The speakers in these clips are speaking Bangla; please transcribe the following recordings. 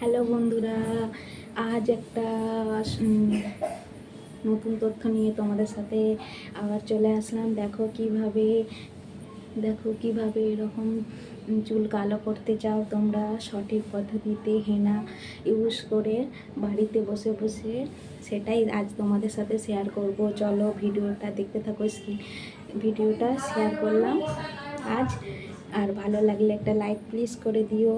হ্যালো বন্ধুরা, আজ একটা নতুন তথ্য নিয়ে তোমাদের সাথে আবার চলে আসলাম। দেখো কীভাবে দেখো কীভাবে এরকম চুল কালো করতে চাও তোমরা। সঠিক পদ্ধতিতে হেনা ইউজ করে বাড়িতে বসে বসে সেটাই আজ তোমাদের সাথে শেয়ার করব। চলো ভিডিওটা দেখতে থাকো ভিডিওটা শেয়ার করলাম। আজ আর ভালো লাগলে একটা লাইক প্লিজ করে দিও।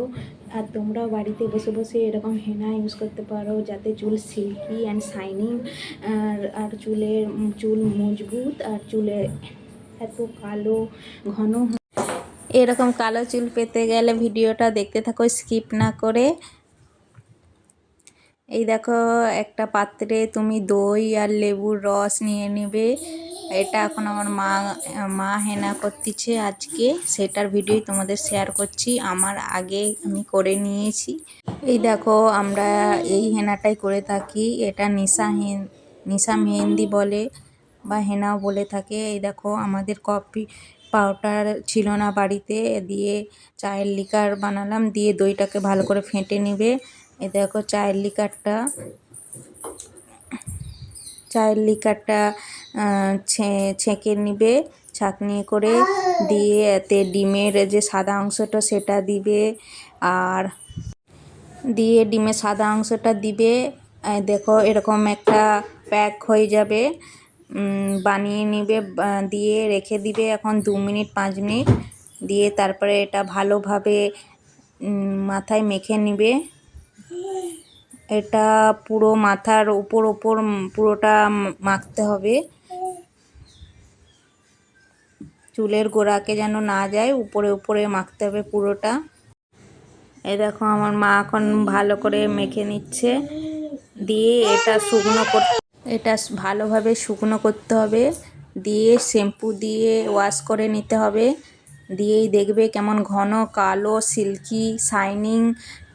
আর তোমরাও বাড়িতে বসে বসে এরকম হেনা ইউজ করতে পারো, যাতে চুল সিল্কি অ্যান্ড শাইনিং আর আর চুলের চুল মজবুত আর চুলে এত কালো, ঘন এরকম কালো চুল পেতে গেলে ভিডিওটা দেখতে থাকো স্কিপ না করে। এই দেখো, একটা পাত্রে তুমি দই আর লেবুর রস নিয়ে নেবে। এটা এখন আমার মা মা হেনা করতেছে আজকে। সেটার ভিডিও তোমাদের শেয়ার করছি। আমার আগে আমি করে নিয়েছি। এই দেখো, আমরা এই হেনাটাই করে থাকি। এটা নিশা হেন নিশা মেহেন্দি বলে বা হেনাও বলে থাকে। এই দেখো, আমাদের কফি পাউডার ছিল না বাড়িতে। দিয়ে চায়ের লিকার বানালাম। দিয়ে দইটাকে ভালো করে ফেটে নিবে। এই দেখো, চায়ের লিকারটা চায়ের লিকারটা ছেঁকে নিবে, ছাঁকনি করে দিয়ে এতে ডিমের যে সাদা অংশটা সেটা দিবে আর দিয়ে ডিমের সাদা অংশটা দিবে। দেখো এরকম একটা প্যাক হয়ে যাবে। বানিয়ে নিবে দিয়ে রেখে দিবে এখন দু মিনিট, পাঁচ মিনিট। দিয়ে তারপরে এটা ভালোভাবে মাথায় মেখে নিবে। এটা পুরো মাথার উপর উপর পুরোটা মাখতে হবে। চুলের গোড়াকে যেন না যায়, উপরে উপরে মাখতে হবে পুরোটা। এই দেখো, আমার মা এখন ভালো করে মেখে নিচ্ছে। দিয়ে এটা শুকনো কর এটা ভালোভাবে শুকনো করতে হবে। দিয়ে শ্যাম্পু দিয়ে ওয়াশ করে নিতে হবে। দিয়েই দেখবে কেমন ঘন, কালো, সিল্কি, শাইনিং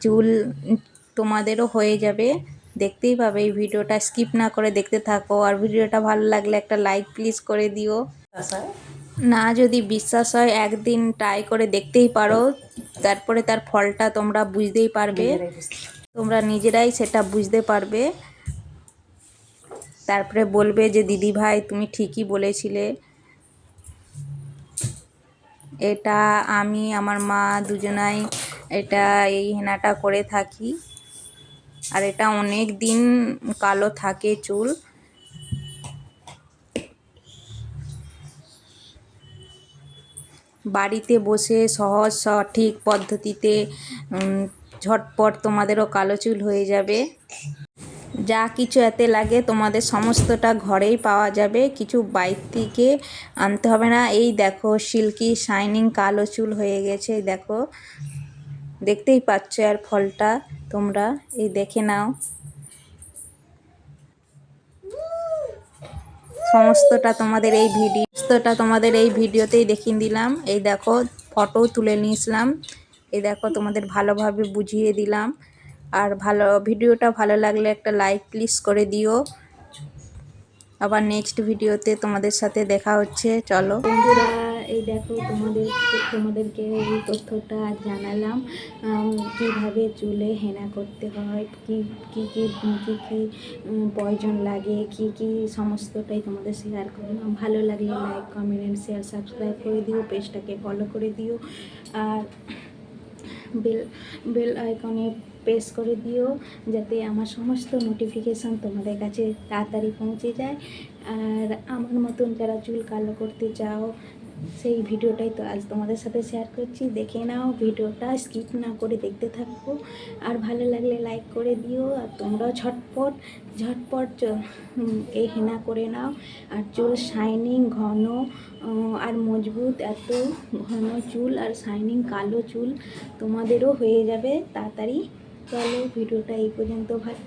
চুল তোমাদেরও হয়ে যাবে। দেখতেই পাবে এই ভিডিওটা স্কিপ না করে দেখতে থাকো। আর ভিডিওটা ভালো লাগলে একটা লাইক প্লিজ করে দিও। না যদি বিশ্বাস হয় একদিন ট্রাই করে দেখতেই পারো। তারপরে তার ফলটা তোমরা বুঝতেই পারবে। তোমরা নিজেরাই সেটা বুঝতে পারবে। তারপরে বলবে যে দিদি ভাই তুমি ঠিকই বলেছিলে। এটা আমি আমার মা দুজনাই এটা এই হেনাটা করে থাকি। আর এটা অনেক দিন কালো থাকে চুল। বাড়িতে বসে সহজ সঠিক পদ্ধতিতে ঝটপট তোমাদেরও কালো চুল হয়ে যাবে। যা কিছু এতে লাগে তোমাদের সমস্তটা ঘরেই পাওয়া যাবে। কিছু বাইর থেকে আনতে হবে না। এই দেখো, সিল্কি, শাইনিং কালো চুল হয়ে গেছে, দেখো। দেখতেই পাচ্ছ আর ফলটা তোমরা, এই দেখে নাও। সমস্তটা তোমাদের এই ভিডিও, সমস্তটা তোমাদের এই ভিডিওতেই দেখিয়ে দিলাম। এই দেখো ফটো তুলে নিয়েছিলাম। এই দেখো, তোমাদের ভালোভাবে বুঝিয়ে দিলাম। আর ভালো, ভিডিওটা ভালো লাগলে একটা লাইক প্লিজ করে দিও। আবার নেক্সট ভিডিওতে তোমাদের সাথে দেখা হচ্ছে, চলো। বন্ধুরা এই দেখো তোমাদের, তোমাদেরকে এই তথ্যটা জানালাম কীভাবে চুলে হেনা করতে হয়, কি কি কি কি কি প্রয়োজন লাগে, কি কি সমস্তটাই তোমাদের শেয়ার করলাম। ভালো লাগলে লাইক কমেন্ট শেয়ার সাবস্ক্রাইব করে দিও, পেজটাকে ফলো করে দিও, আর বেল বেল আইকনে প্রেস করে দিও, যাতে আমার সমস্ত নোটিফিকেশান তোমাদের কাছে তাড়াতাড়ি পৌঁছে যায়। আর আমার মতন যারা চুল কালো করতে চাও সেই ভিডিওটাই তো আজ তোমাদের সাথে শেয়ার করছি। দেখে নাও ভিডিওটা স্কিপ না করে দেখতে থাকো। আর ভালো লাগলে লাইক করে দিও। আর তোমরাও ঝটপট ঝটপট এই হেনা করে নাও। আর চুল শাইনিং ঘন আর মজবুত, এত ঘন চুল আর শাইনিং কালো চুল তোমাদেরও হয়ে যাবে। তাড়াতাড়ি চলো ভিডিওটা এই পর্যন্ত ভালো